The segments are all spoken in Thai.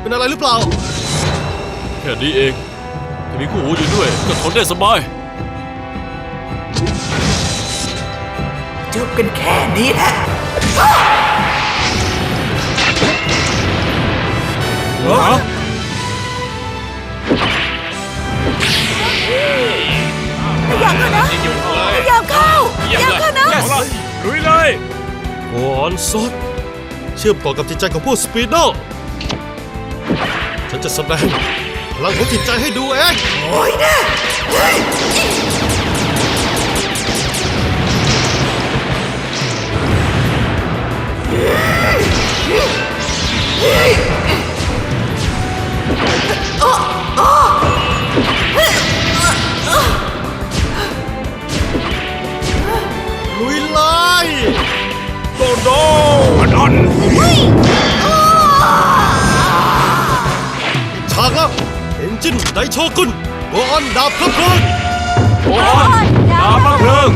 เป็นอะไรหรือเปล่า แค่นี้เองถ้ามีคู่หูอยู่ด้วย ก็ทนได้สบาย จบกันแค่นี้แหละฮะอยากเข้านะอยากเข้าอยากเข้านะลุยเลยโออนซอดเชื่อมต่อกับจิตใจของพวกสปีดโนฉันจะแสดงพลังของจิตใจให้ดูเองโอ้ยนะลุากแล้ว เอนจินไดโชกุนโออนดาบพระเพลิงโอ้ยดาบพระเพลิง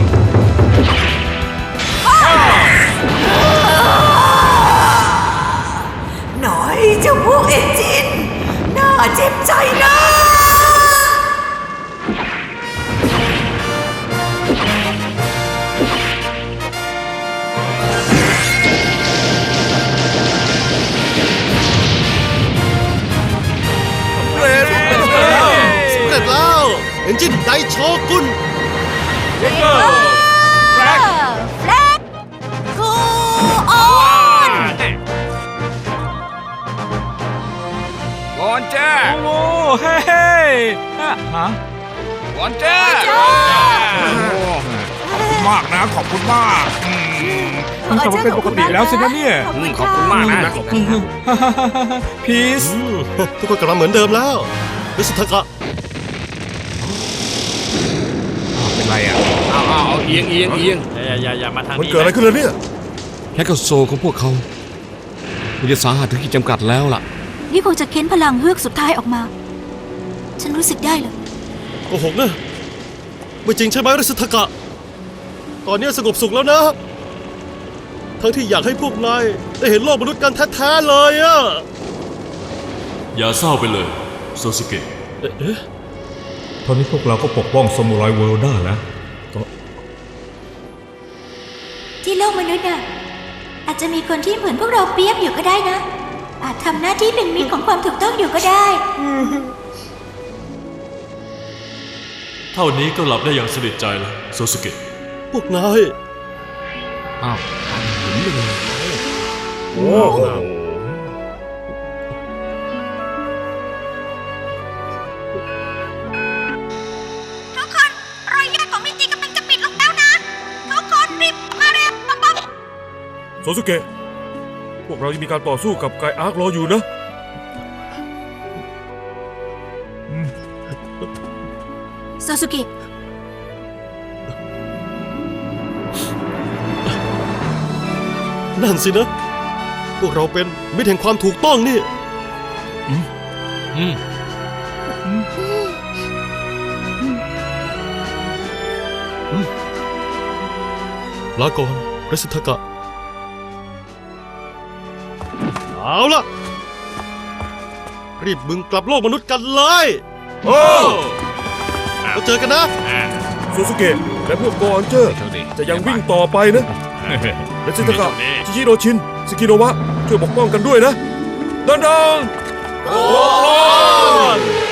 เอนจินไดโชกุนเด็กเกอร์แฟลกแฟลกคูออนก่อนจ้าโอ้เฮ้เฮ้ฮะฮะก่อนจ้ามากนะ ขอบคุณมากอืมกลับมาเป็นปกติแล้วสินะเนี่ยอืมขอบคุณมากนะพีซอืมทุกคนกลับมาเหมือนเดิมแล้วมิสทากะ เป็นไรอะเอาเอาเอาเอียงเอียงเอียงอย่าอย่าอย่ามาทางมันนี้เกิดอะไรขึ้นเลยเนี่ยแค่กับโซของพวกเขามันจะสาหัสถึงขีดจำกัดแล้วล่ะ นี่คงจะเค้นพลังเฮือกสุดท้ายออกมา ฉันรู้สึกได้เลยโกหกนะไม่จริงใช่ไหมริสทากะ ตอนนี้สงบสุขแล้วนะ ทั้งที่อยากให้พวกนายได้เห็นโลกมนุษย์กันแท้ๆเลยอะอย่าเศร้าไปเลยโซสุเกะเอ๊ะเอ๊ะ ตอนนี้พวกเราก็ปกป้องซามูไรเวิลด์ได้แล้วที่โลกมนุษย์น่ะอาจจะมีคนที่เหมือนพวกเราเปรียบอยู่ก็ได้นะ อาจทำหน้าที่เป็นมิตรของความถูกต้องอยู่ก็ได้ เท่านี้ก็หลับได้อย่างสนิทใจแล้วโซสุเกะพวกนาย อ้าวทุก ซสุเกะ พวกเรายังมีการต่อสู้กับไกอาร์ครออยู่นะ ซาสุเกะนั่นสินะ พวกเราเป็นมิตรแห่งความถูกต้องนี่ อืม ลาก่อนริสทากะ เอาล่ะ รีบมึงกลับโลกมนุษย์กันเลยโอ้แล้วเจอกันนะโซสุเกะและพวกกอนเจอร์จะยังวิ่งต่อไปนะ และซิตากะชิชิโรชินสกิโนวะช่วยปกป้องกันด้วยนะดันดังヒー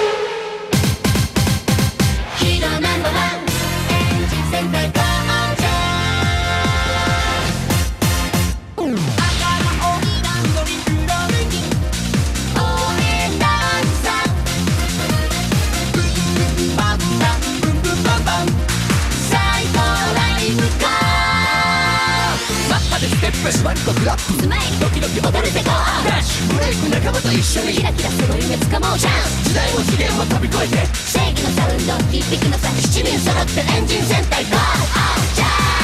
とクラップスマイル。ドキドキ踊れてこうダッシュ。ブレイク仲間と一緒に。キラキラその夢つかもうチャンス。時代も次元も飛び越えて。正義のサウンド響くのさ7人揃ってエンジン全体ゴーオンジャー